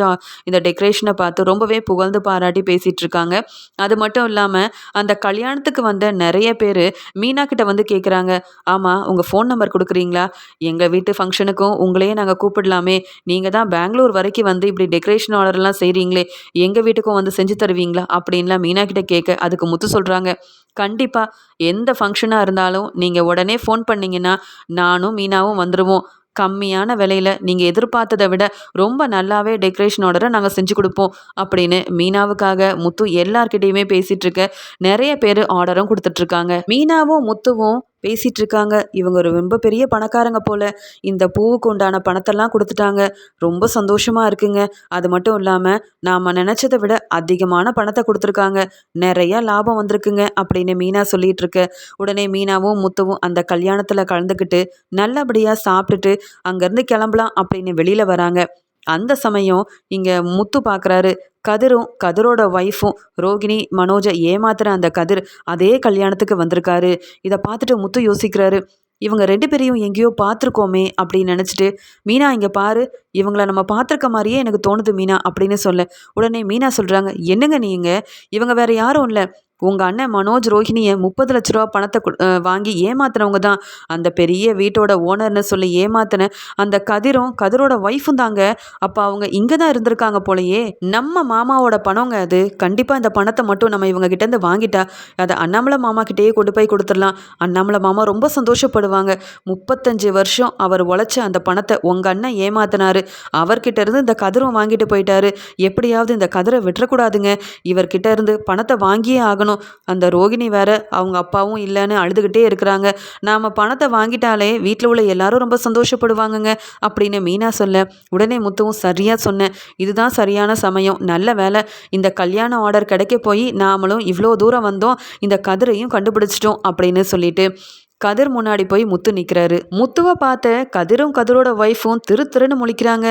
இந்த டெக்கரேஷனை பார்த்து ரொம்பவே புகழ்ந்து பாராட்டி பேசிகிட்டு இருக்காங்க அது மட்டும் இல்லாமல் அந்த கல்யாணத்துக்கு வந்த நிறைய பேர் மீனா கிட்ட வந்து கேட்குறாங்க ஆமாம் உங்கள் ஃபோன் நம்பர் கொடுக்குறீங்களா? எங்கள் வீட்டு ஃபங்க்ஷனுக்கும் உங்களையே நாங்கள் கூப்பிடலாமே. நீங்கள் தான் பெங்களூர் வரைக்கும் வந்து இப்படி டெக்கரேஷன் ஆர்டர்லாம் செய்கிறீங்களே எங்கள் வீட்டுக்கும் வந்து செஞ்சு தருவீங்களா? அப்படின்லாம் மீனா கிட்ட கேட்க அதுக்கு முத்து சொல்கிறாங்க கண்டிப்பாக எந்த ஃபங்க்ஷனாக இருந்தாலும் நீங்கள் உடனே ஃபோன் பண்ணிங்கன்னா நானும் மீனாவும் வந்துடுவோம் கம்மியான விலையில் நீங்கள் எதிர்பார்த்ததை விட ரொம்ப நல்லாவே டெக்கரேஷன் ஆர்டரை நாங்கள் செஞ்சு கொடுப்போம் அப்படின்னு மீனாவுக்காக முத்து எல்லார்கிட்டேயுமே பேசிகிட்டு இருக்க நிறைய பேர் ஆர்டரும் கொடுத்துட்ருக்காங்க மீனாவும் முத்துவும் பேசிகிட்டு இருக்காங்க இவங்க ஒரு ரொம்ப பெரிய பணக்காரங்க போல். இந்த பூவுக்கு உண்டான பணத்தெல்லாம் கொடுத்துட்டாங்க. ரொம்ப சந்தோஷமாக இருக்குங்க. அது மட்டும் இல்லாமல் நாம் நினச்சதை விட அதிகமான பணத்தை கொடுத்துருக்காங்க. நிறைய லாபம் வந்திருக்குங்க அப்படின்னு மீனா சொல்லிட்டு இருக்க உடனே மீனாவும் முத்துவும் அந்த கல்யாணத்தில் கலந்துக்கிட்டு நல்லபடியாக சாப்பிட்டுட்டு அங்கேருந்து கிளம்பலாம் அப்படின்னு வெளியில் வராங்க. அந்த சமயம் இங்கே முத்து பார்க்குறாரு கதிரும் கதிரோட ஒய்ஃபும் ரோகிணி மனோஜை ஏமாத்துற அந்த கதிர் அதே கல்யாணத்துக்கு வந்திருக்காரு. இதை பார்த்துட்டு முத்து யோசிக்கிறாரு. இவங்க ரெண்டு பேரையும் எங்கேயோ பார்த்துருக்கோமே அப்படின்னு நினச்சிட்டு மீனா இங்கே பாரு. இவங்கள நம்ம பார்த்துருக்க மாதிரியே எனக்கு தோணுது மீனா அப்படின்னு சொல்ல. உடனே மீனா சொல்கிறாங்க என்னங்க நீங்கள் இவங்க வேறு யாரும் இல்லை. உங்கள் அண்ணன் மனோஜ் ரோஹிணியை முப்பது லட்ச ரூபா பணத்தை வாங்கி ஏமாத்தினவங்க தான். அந்த பெரிய வீட்டோட ஓனர்னு சொல்லி ஏமாத்தின அந்த கதிரும் கதிரோட ஒய்ஃபும் தாங்க. அப்போ அவங்க இங்கே தான் இருந்திருக்காங்க போலயே. நம்ம மாமாவோட பணங்க அது. கண்டிப்பாக இந்த பணத்தை மட்டும் நம்ம இவங்க கிட்டேருந்து வாங்கிட்டா அதை அண்ணாமலை மாமா கிட்டேயே கொண்டு போய் கொடுத்துடலாம். அண்ணாமலை மாமா ரொம்ப சந்தோஷப்படுவாங்க. முப்பத்தஞ்சு வருஷம் அவர் உழைச்ச அந்த பணத்தை உங்கள் அண்ணன் ஏமாத்தினாரு. அவர்கிட்ட இருந்து இந்த கதிரும் வாங்கிட்டு போயிட்டாரு. எப்படியாவது இந்த கதிரை விட்டுறக்கூடாதுங்க. இவர்கிட்ட இருந்து பணத்தை வாங்கியே ஆகணும். பண்ணணும் அந்த ரோகிணி வேற அவங்க அப்பாவும் இல்லைன்னு அழுதுகிட்டே இருக்கிறாங்க. நாம் பணத்தை வாங்கிட்டாலே வீட்டில் உள்ள எல்லாரும் ரொம்ப சந்தோஷப்படுவாங்கங்க அப்படின்னு மீனா சொல்ல. உடனே முத்துவும் சரியாக சொன்னேன் இதுதான் சரியான சமயம் நல்ல வேலை. இந்த கல்யாண ஆர்டர் கிடைக்க போய் நாமளும் இவ்வளோ தூரம் வந்தோம் இந்த கதிரையும் கண்டுபிடிச்சிட்டோம் அப்படின்னு சொல்லிட்டு. கதிர் முன்னாடி போய் முத்து நிற்கிறாரு முத்துவை பார்த்த கதிரும் கதிரோட ஒய்ஃபும் திரு திருன்னு முழிக்கிறாங்க.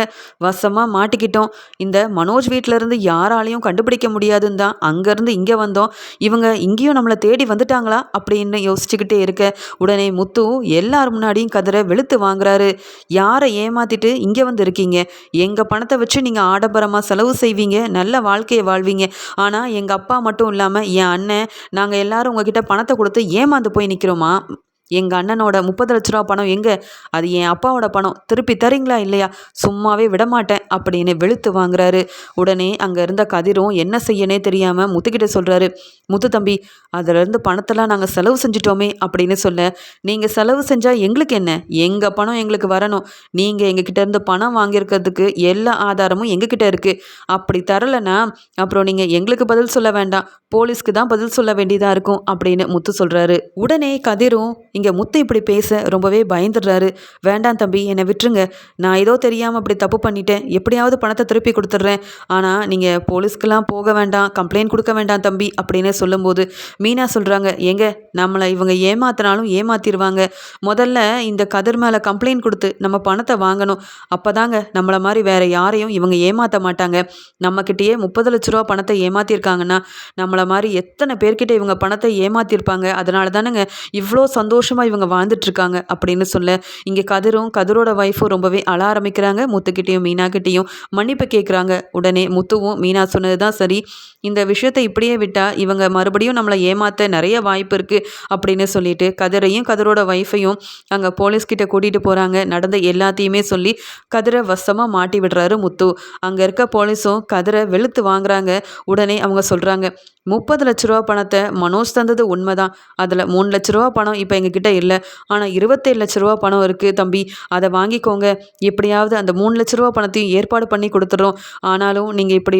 வசமாக மாட்டிக்கிட்டோம். இந்த மனோஜ் வீட்டிலேருந்து யாராலையும் கண்டுபிடிக்க முடியாதுன்னு தான் அங்கேருந்து இங்கே வந்தோம். இவங்க இங்கேயும் நம்மளை தேடி வந்துட்டாங்களா அப்படின்னு யோசிச்சுக்கிட்டே இருக்க. உடனே முத்து எல்லார் முன்னாடியும் கதிரை வெளுத்து வாங்குறாரு. யாரை ஏமாத்திட்டு இங்கே வந்து இருக்கீங்க எங்கள் பணத்தை வச்சு நீங்கள் ஆடம்பரமாக செலவு செய்வீங்க. நல்ல வாழ்க்கையை வாழ்வீங்க. ஆனால் எங்கள் அப்பா மட்டும் இல்லாமல் என் அண்ணன் நாங்கள் எல்லாரும் உங்ககிட்ட பணத்தை கொடுத்து ஏமாந்து போய் நிற்கிறோமா எங்கள் அண்ணனோட முப்பது லட்ச ரூபா பணம் எங்கே? அது என் அப்பாவோட பணம். திருப்பி தரீங்களா இல்லையா? சும்மாவே விடமாட்டேன் அப்படின்னு வெளுத்து வாங்குறாரு. உடனே அங்கே இருந்த கதிரும் என்ன செய்யனே தெரியாமல் முத்துக்கிட்ட சொல்கிறாரு முத்து தம்பி அதிலிருந்து பணத்தெல்லாம் நாங்கள் செலவு செஞ்சிட்டோமே அப்படின்னு சொல்ல நீங்கள் செலவு செஞ்சால் எங்களுக்கு என்ன? எங்கள் பணம் எங்களுக்கு வரணும். நீங்கள் எங்ககிட்ட இருந்து பணம் வாங்கியிருக்கிறதுக்கு எல்லா ஆதாரமும் எங்ககிட்ட இருக்குது அப்படி தரலைன்னா அப்புறம் நீங்கள் எங்களுக்கு பதில் சொல்ல வேண்டாம். போலீஸ்க்கு தான் பதில் சொல்ல வேண்டியதாக இருக்கும் அப்படின்னு முத்து சொல்கிறாரு உடனே கதிரும் இங்கே முத்து இப்படி பேச ரொம்பவே பயந்துடுறாரு. வேண்டாம் தம்பி என்னை விட்டுருங்க. நான் ஏதோ தெரியாமல் அப்படி தப்பு பண்ணிட்டேன். எப்படியாவது பணத்தை திருப்பி கொடுத்துட்றேன். ஆனால் நீங்கள் போலீஸ்க்கெலாம் போக வேண்டாம். கம்ப்ளைண்ட் கொடுக்க வேண்டாம் தம்பி அப்படின்னு சொல்லும்போது மீனா சொல்கிறாங்க எங்க நம்மளை இவங்க ஏமாத்தினாலும் ஏமாத்திடுவாங்க. முதல்ல இந்த கதிர் மேலே கம்ப்ளைண்ட் கொடுத்து நம்ம பணத்தை வாங்கணும். அப்போ தாங்க நம்மளை மாதிரி வேறு யாரையும் இவங்க ஏமாற்ற மாட்டாங்க. நம்மக்கிட்டேயே முப்பது லட்ச ரூபா பணத்தை ஏமாற்றிருக்காங்கன்னா நம்மளை மாதிரி எத்தனை பேர்கிட்ட இவங்க பணத்தை ஏமாற்றிருப்பாங்க அதனால தானேங்க இவ்வளோ சந்தோஷம் வருஷமாக இவங்க வாழ்ந்துட்டுருக்காங்க அப்படின்னு சொல்ல இங்கே கதிரும் கதிரோட ஒய்ஃபும் ரொம்பவே அழ ஆரம்பிக்கிறாங்க. முத்துக்கிட்டேயும் மீனாக்கிட்டேயும் மன்னிப்பு கேட்குறாங்க உடனே முத்துவும் மீனா சொன்னது தான் சரி. இந்த விஷயத்தை இப்படியே விட்டால் இவங்க மறுபடியும் நம்மளை ஏமாற்ற நிறைய வாய்ப்பு இருக்குது அப்படின்னு சொல்லிட்டு கதிரையும் கதிரோட ஒய்ஃபையும் அங்கே போலீஸ்கிட்ட கூட்டிகிட்டு போகிறாங்க நடந்த எல்லாத்தையுமே சொல்லி கதிரை வசமாக மாட்டி விடுறாரு முத்து. அங்கே இருக்க போலீஸும் கதிரை வெளுத்து வாங்குறாங்க. உடனே அவங்க சொல்கிறாங்க முப்பது லட்ச ரூபா பணத்தை மனோஜ் தந்தது உண்மைதான். அதில் மூணு லட்ச ரூபா பணம் இப்போ எங்ககிட்ட இல்லை. ஆனால் இருபத்தேழு லட்ச ரூபா பணம் இருக்குது தம்பி. அதை வாங்கிக்கோங்க. எப்படியாவது அந்த மூணு லட்ச ரூபா பணத்தையும் ஏற்பாடு பண்ணி கொடுத்துட்றோம் ஆனாலும் நீங்கள் இப்படி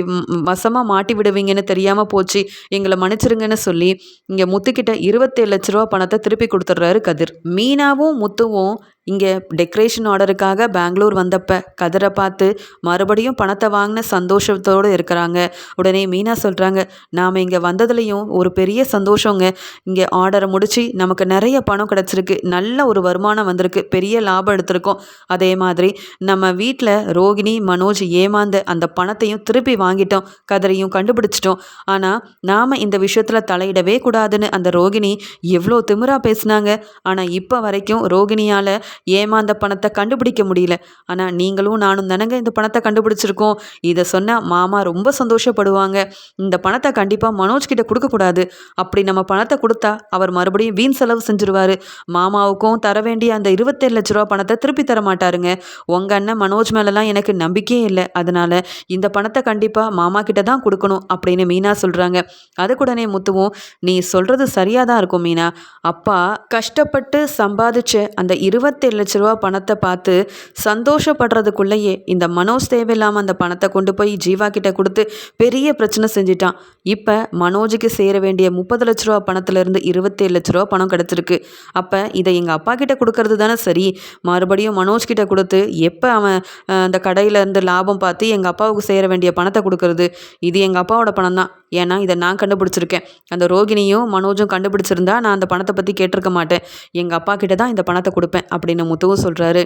வசமாக மாட்டி விடுவீங்கன்னு தெரியாமல் போச்சு. எங்களை மன்னிச்சிருங்கன்னு சொல்லி இங்கே முத்துக்கிட்ட இருபத்தேழு லட்ச ரூபா பணத்தை திருப்பி கொடுத்துட்றாரு கதிர். மீனாவும் முத்துவும் இங்கே டெக்கரேஷன் ஆர்டருக்காக பெங்களூர் வந்தப்ப கதிரை பார்த்து மறுபடியும் பணத்தை வாங்கின சந்தோஷத்தோடு இருக்கிறாங்க. உடனே மீனா சொல்கிறாங்க நாம் இங்கே வந்ததுலேயும் ஒரு பெரிய சந்தோஷங்க. இங்கே ஆர்டரை முடித்து நமக்கு நிறைய பணம் கிடச்சிருக்கு. நல்ல ஒரு வருமானம் வந்திருக்கு. பெரிய லாபம் எடுத்திருக்கோம். அதே மாதிரி நம்ம வீட்டில் ரோகிணி மனோஜ் ஏமாந்த அந்த பணத்தையும் திருப்பி வாங்கிட்டோம். கதிரையும் கண்டுபிடிச்சிட்டோம். ஆனால் நாம் இந்த விஷயத்தில் தலையிடவே கூடாதுன்னு அந்த ரோகிணி எவ்வளோ திமிராக பேசினாங்க. ஆனால் இப்போ வரைக்கும் ரோகிணியால் ஏமாந்த பணத்தை கண்டுபிடிக்க முடியல. ஆனால் நீங்களும் நானும் தானங்க இந்த பணத்தை கண்டுபிடிச்சிருக்கோம். இதை சொன்னால் மாமா ரொம்ப சந்தோஷப்படுவாங்க. இந்த பணத்தை கண்டிப்பாக மனோஜ் கிட்ட கொடுக்கக்கூடாது. அப்படி நம்ம பணத்தை கொடுத்தா அவர் மறுபடியும் வீண் செலவு செஞ்சுருவார். மாமாவுக்கும் தர வேண்டிய அந்த இருபத்தேழு லட்ச ரூபா பணத்தை திருப்பி தர மாட்டாருங்க. உங்கள் அண்ணன் மனோஜ் மேலெலாம் எனக்கு நம்பிக்கையே இல்லை. அதனால் இந்த பணத்தை கண்டிப்பாக மாமா கிட்ட தான் கொடுக்கணும் அப்படின்னு மீனா சொல்கிறாங்க அதுக்குடனே முத்துவும் நீ சொல்கிறது சரியாக தான் இருக்கும் மீனா. அப்பா கஷ்டப்பட்டு சம்பாதிச்ச அந்த இருபத்தி இருபத்தேழு லட்ச ரூபா பணத்தை பார்த்து சந்தோஷப்படுறதுக்குள்ளேயே இந்த மனோஜ் தேவையில்லாமல் அந்த பணத்தை கொண்டு போய் ஜீவா கிட்ட கொடுத்து பெரிய பிரச்சனை செஞ்சிட்டான். இப்போ மனோஜுக்கு சேர வேண்டிய முப்பது லட்ச ரூபா பணத்துலேருந்து இருபத்தேழு லட்ச ரூபா பணம் கிடச்சிருக்கு. அப்போ இதை எங்கள் அப்பா கிட்ட கொடுக்கறது தானே சரி. மறுபடியும் மனோஜ் கிட்ட கொடுத்து எப்போ அவன் அந்த கடையிலேருந்து லாபம் பார்த்து எங்கள் அப்பாவுக்கு சேர வேண்டிய பணத்தை கொடுக்கறது? இது எங்கள் அப்பாவோட பணம் தான் ஏன்னா இதை நான் கண்டுபிடிச்சிருக்கேன். அந்த ரோகிணியும் மனோஜும் கண்டுபிடிச்சிருந்தா நான் அந்த பணத்தை பற்றி கேட்டிருக்க மாட்டேன். எங்கள் அப்பா கிட்ட தான் இந்த பணத்தை கொடுப்பேன் அப்படின்னு முத்துவும் சொல்கிறாரு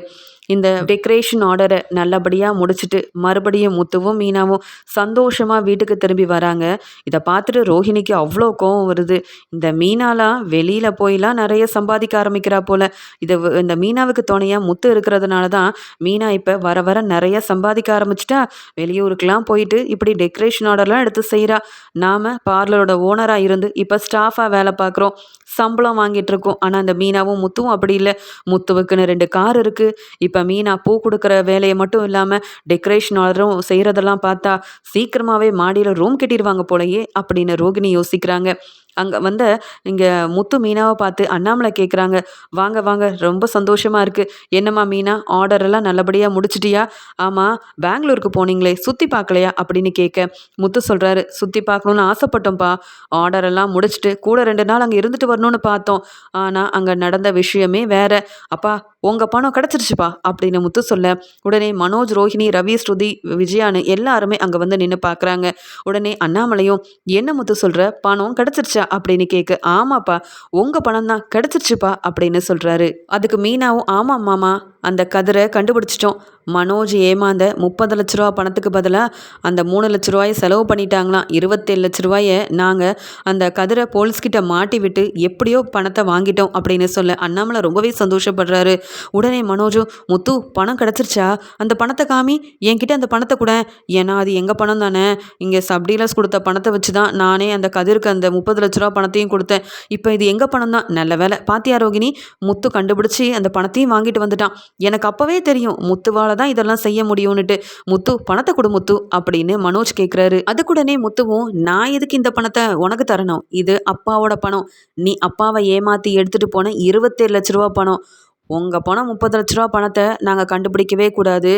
இந்த டெக்கரேஷன் ஆர்டரை நல்லபடியாக முடிச்சுட்டு மறுபடியும் முத்துவும் மீனாவும் சந்தோஷமாக வீட்டுக்கு திரும்பி வராங்க. இதை பார்த்துட்டு ரோஹிணிக்கு அவ்வளோ கோவம் வருது. இந்த மீனாலாம் வெளியில் போயெலாம் நிறைய சம்பாதிக்க ஆரம்பிக்கிறா போல். இதை இந்த மீனாவுக்கு துணையாக முத்து இருக்கிறதுனால தான் மீனா இப்போ வர வர நிறைய சம்பாதிக்க ஆரம்பிச்சிட்டா. வெளியூருக்கெலாம் போயிட்டு இப்படி டெக்கரேஷன் ஆர்டர்லாம் எடுத்து செய்கிறா நாம் பார்லரோட ஓனராக இருந்து இப்போ ஸ்டாஃபாக வேலை பார்க்குறோம். சம்பளம் வாங்கிட்டு இருக்கோம். ஆனால் அந்த மீனாவும் முத்துவும் அப்படி இல்லை. முத்துவுக்குன்னு ரெண்டு கார் இருக்குது இப்போ மீனா பூ கொடுக்குற வேலையை மட்டும் இல்லாமல் டெக்கரேஷன் ஆர்டரும் செய்கிறதெல்லாம் பார்த்தா சீக்கிரமாகவே மாடியில் ரூம் கட்டிடுவாங்க போலயே அப்படின்னு ரோகிணி யோசிக்கிறாங்க. அங்கே வந்த இங்கே முத்து மீனாவை பார்த்து அண்ணாமலை கேட்குறாங்க வாங்க வாங்க ரொம்ப சந்தோஷமாக இருக்குது என்னம்மா மீனா ஆர்டரெல்லாம் நல்லபடியாக முடிச்சிட்டியா? ஆமாம் பெங்களூருக்கு போனீங்களே சுற்றி பார்க்கலையா? அப்படின்னு கேட்க முத்து சொல்கிறாரு சுற்றி பார்க்கணுன்னு ஆசைப்பட்டோம்ப்பா. ஆர்டரெல்லாம் முடிச்சுட்டு கூட ரெண்டு நாள் அங்கே இருந்துட்டு வரணும்னு பார்த்தோம். ஆனால் அங்கே நடந்த விஷயமே வேற. அப்பா உங்கள் பணம் கிடச்சிருச்சுப்பா அப்படின்னு முத்து சொல்ல உடனே மனோஜ் ரோஹிணி ரவி ஸ்ருதி விஜயானு எல்லாருமே அங்கே வந்து நின்று பார்க்குறாங்க உடனே அண்ணாமலையும் என்ன முத்து சொல்கிற பணம் கிடச்சிருச்சா? அப்படின்னு கேட்க ஆமாப்பா உங்கள் பணம் தான் கிடச்சிருச்சுப்பா அப்படின்னு சொல்கிறாரு அதுக்கு மீனாவும் ஆமாம் மாமா அந்த கதிரை கண்டுபிடிச்சிட்டோம். மனோஜ் ஏமாந்த முப்பது லட்ச ரூபா பணத்துக்கு பதிலாக அந்த மூணு லட்ச ரூபாயை செலவு பண்ணிட்டாங்களாம். இருபத்தேழு லட்ச ரூபாயை நாங்கள் அந்த கதிரை போலீஸ்கிட்ட மாட்டி விட்டு எப்படியோ பணத்தை வாங்கிட்டோம் அப்படின்னு சொல்ல அண்ணாமலை ரொம்பவே சந்தோஷப்படுறாரு. உடனே மனோஜும் முத்து பணம் கிடச்சிருச்சா? அந்த பணத்தை காமி என்கிட்ட அந்த பணத்தை கூட. ஏன்னா அது எங்கள் பணம் தானே? இங்கே சப்டீலர்ஸ் கொடுத்த பணத்தை வச்சு தான் நானே அந்த கதிருக்கு அந்த முப்பது லட்ச ரூபா பணத்தையும் கொடுத்தேன். இப்போ இது எங்கள் பணம் தான் நல்ல வேலை பாத்தியா ரோகிணி முத்து கண்டுபிடிச்சி அந்த பணத்தையும் வாங்கிட்டு வந்துட்டான். எனக்கு அப்போவே தெரியும் முத்துவால் தான் இதெல்லாம் செய்ய முடியும்னுட்டு. முத்து பணத்தை கொடு முத்து அப்படின்னு மனோஜ் கேட்குறாரு அதுக்குடனே முத்துவும் நான் எதுக்கு இந்த பணத்தை உனக்கு தரணும்? இது அப்பாவோட பணம். நீ அப்பாவை ஏமாற்றி எடுத்துகிட்டு போன இருபத்தேழு லட்ச ரூபா பணம். உங்கள் பணம் முப்பது லட்ச ரூபா பணத்தை நாங்கள் கண்டுபிடிக்கவே கூடாது.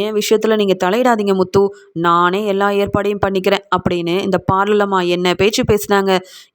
ஏன் விஷயத்தில் நீங்கள் தலையிடாதீங்க முத்து. நானே எல்லா ஏற்பாடையும் பண்ணிக்கிறேன் அப்படின்னு இந்த பார்லலம்மா என்ன பேச்சு பேசினாங்க.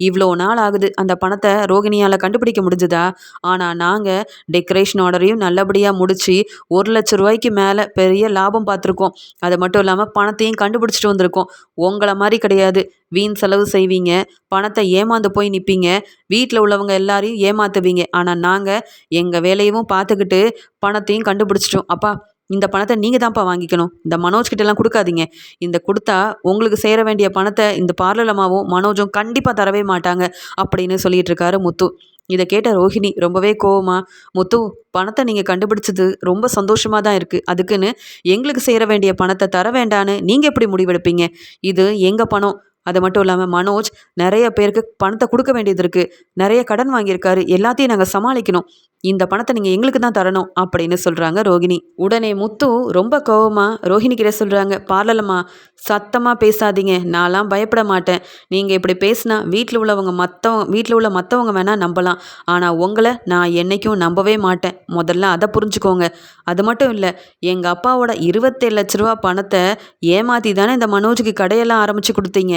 இவ்வளோ நாள் ஆகுது அந்த பணத்தை ரோகிணியால் கண்டுபிடிக்க முடிஞ்சுதா? ஆனால் நாங்கள் டெக்கரேஷன் ஆர்டரையும் நல்லபடியாக முடித்து ஒரு லட்ச ரூபாய்க்கு மேலே பெரிய லாபம் பார்த்துருக்கோம். அது மட்டும் இல்லாமல் பணத்தையும் கண்டுபிடிச்சிட்டு வந்திருக்கோம். உங்களை மாதிரி கிடையாது. வீண் செலவு செய்வீங்க. பணத்தை ஏமாந்து போய் நிற்பீங்க வீட்டில் உள்ளவங்க எல்லாரையும் ஏமாத்துவீங்க. ஆனால் நாங்கள் எங்கள் வேலையவும் பார்த்துக்கிட்டு பணத்தையும் கண்டுபிடிச்சிட்டோம். அப்பா இந்த பணத்தை நீங்கள் தான்ப்பா வாங்கிக்கணும். இந்த மனோஜ் கிட்டலாம் கொடுக்காதீங்க. இந்த கொடுத்தா உங்களுக்கு சேர வேண்டிய பணத்தை இந்த பார்லலமாவும் மனோஜும் கண்டிப்பாக தரவே மாட்டாங்க அப்படின்னு சொல்லிட்டு இருக்காரு முத்து. இதை கேட்ட ரோஹிணி ரொம்பவே கோவமா முத்து பணத்தை நீங்கள் கண்டுபிடிச்சது ரொம்ப சந்தோஷமாக தான் இருக்குது அதுக்குன்னு எங்களுக்கு சேர வேண்டிய பணத்தை தர வேண்டான்னு நீங்கள் எப்படி முடிவெடுப்பீங்க? இது எங்கள் பணம்? அது மட்டும் இல்லாமல் மனோஜ் நிறைய பேருக்கு பணத்தை கொடுக்க வேண்டியது இருக்குது நிறைய கடன் வாங்கியிருக்காரு. எல்லாத்தையும் நாங்கள் சமாளிக்கணும். இந்த பணத்தை நீங்கள் எங்களுக்கு தான் தரணும் அப்படின்னு சொல்கிறாங்க ரோகிணி. உடனே முத்து ரொம்ப கோவமாக ரோஹிணி கிட்ட சொல்கிறாங்க பார்லலம்மா சத்தமாக பேசாதீங்க. நான்லாம் பயப்பட மாட்டேன். நீங்கள் இப்படி பேசினா வீட்டில் உள்ளவங்க மற்றவங்க வீட்டில் உள்ள மற்றவங்க வேணால் நம்பலாம். ஆனால் உங்களை நான் என்றைக்கும் நம்பவே மாட்டேன். முதல்ல அதை புரிஞ்சுக்கோங்க. அது மட்டும் இல்லை எங்கள் அப்பாவோட இருபத்தேழு லட்ச ரூபா பணத்தை ஏமாற்றி தானே இந்த மனோஜுக்கு கடையெல்லாம் ஆரம்பித்து கொடுத்தீங்க.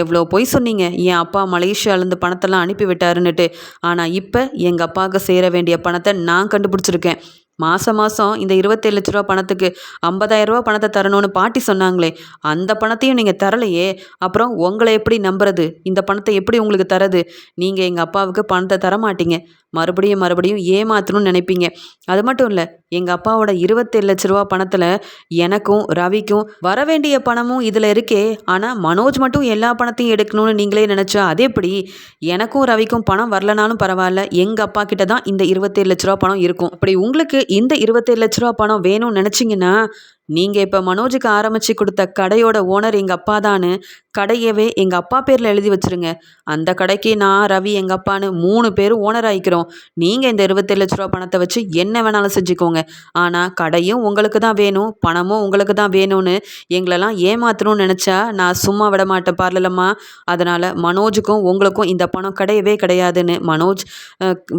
எவ்வளோ பொய் சொன்னீங்க. என் அப்பா மலேசியாவிலேருந்து பணத்தெல்லாம் அனுப்பி விட்டாருன்னுட்டு ஆனால் இப்போ எங்கள் அப்பாவுக்கு சேர வேண்டிய பணத்தை நான் கண்டுபிடிச்சிருக்கேன். மாதம் மாதம் இந்த இருபத்தேழு லட்ச ரூபா பணத்துக்கு ஐம்பதாயிரம் ரூபா பணத்தை தரணும்னு பாட்டி சொன்னாங்களே அந்த பணத்தையும் நீங்கள் தரலையே. அப்புறம் உங்களை எப்படி நம்புறது? இந்த பணத்தை எப்படி உங்களுக்கு தரது? நீங்கள் எங்கள் அப்பாவுக்கு பணத்தை தர மாட்டீங்க மறுபடியும் மறுபடியும் ஏமாற்றணும்னு நினைப்பீங்க. அது மட்டும் இல்லை எங்கள் அப்பாவோட இருபத்தேழு லட்ச ரூபா பணத்தில் எனக்கும் ரவிக்கும் வர வேண்டிய பணமும் இதில் இருக்கே. ஆனால் மனோஜ் மட்டும் எல்லா பணத்தையும் எடுக்கணும்னு நீங்களே நினச்சா அது எப்படி? எனக்கும் ரவிக்கும் பணம் வரலனாலும் பரவாயில்ல. எங்கள் அப்பா கிட்ட தான் இந்த இருபத்தேழு லட்ச ரூபா பணம் இருக்கும். அப்படி உங்களுக்கு இந்த இருபத்தேழு லட்ச ரூபா பணம் வேணும்னு நினச்சிங்கன்னா நீங்கள் இப்போ மனோஜுக்கு ஆரம்பித்து கொடுத்த கடையோட ஓனர் எங்கள் அப்பா தான்னு கடையவே எங்கள் அப்பா பேரில் எழுதி வச்சுருங்க. அந்த கடைக்கு நான் ரவி எங்கள் அப்பான்னு மூணு பேரும் ஓனர் ஆகிக்கிறோம் நீங்கள் இந்த இருபத்தேழு லட்ச ரூபா பணத்தை வச்சு என்ன வேணாலும் செஞ்சுக்கோங்க. ஆனால் கடையும் உங்களுக்கு தான் வேணும் பணமும் உங்களுக்கு தான் வேணும்னு எங்களெல்லாம் ஏமாற்றணும்னு நினச்சா நான் சும்மா விட மாட்டேன் பார்லலம்மா. அதனால் மனோஜுக்கும் உங்களுக்கும் இந்த பணம் கிடையவே கிடையாதுன்னு மனோஜ்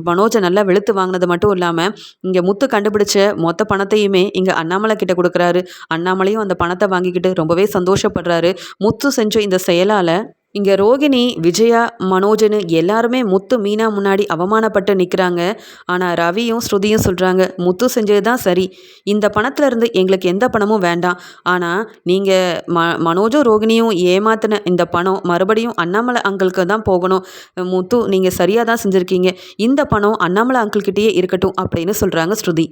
மனோஜை நல்லா வெளுத்து வாங்கினது மட்டும் இல்லாமல் இங்கே முத்து கண்டுபிடிச்ச மொத்த பணத்தையுமே இங்கே அண்ணாமலை கிட்ட கொடுக்குறாரு. அண்ணாமலையும் அந்த பணத்தை வாங்கிக்கிட்டு ரொம்பவே சந்தோஷப்படுறாரு. முத்து செஞ்ச இந்த செயலால் இங்கே ரோகிணி விஜயா மனோஜனு எல்லாருமே முத்து மீனா முன்னாடி அவமானப்பட்டு நிற்கிறாங்க ஆனால் ரவியும் ஸ்ருதியும் சொல்கிறாங்க முத்து செஞ்சது தான் சரி. இந்த பணத்தில் இருந்து எங்களுக்கு எந்த பணமும் வேண்டாம். ஆனால் நீங்கள் ம மனோஜும் ரோகிணியும் ஏமாத்தின இந்த பணம் மறுபடியும் அண்ணாமலை அங்கிளுக்கு தான் போகணும். முத்து நீங்கள் சரியாக தான் செஞ்சுருக்கீங்க. இந்த பணம் அண்ணாமலை அங்கிள்கிட்டயே இருக்கட்டும் அப்படின்னு சொல்கிறாங்க ஸ்ருதி.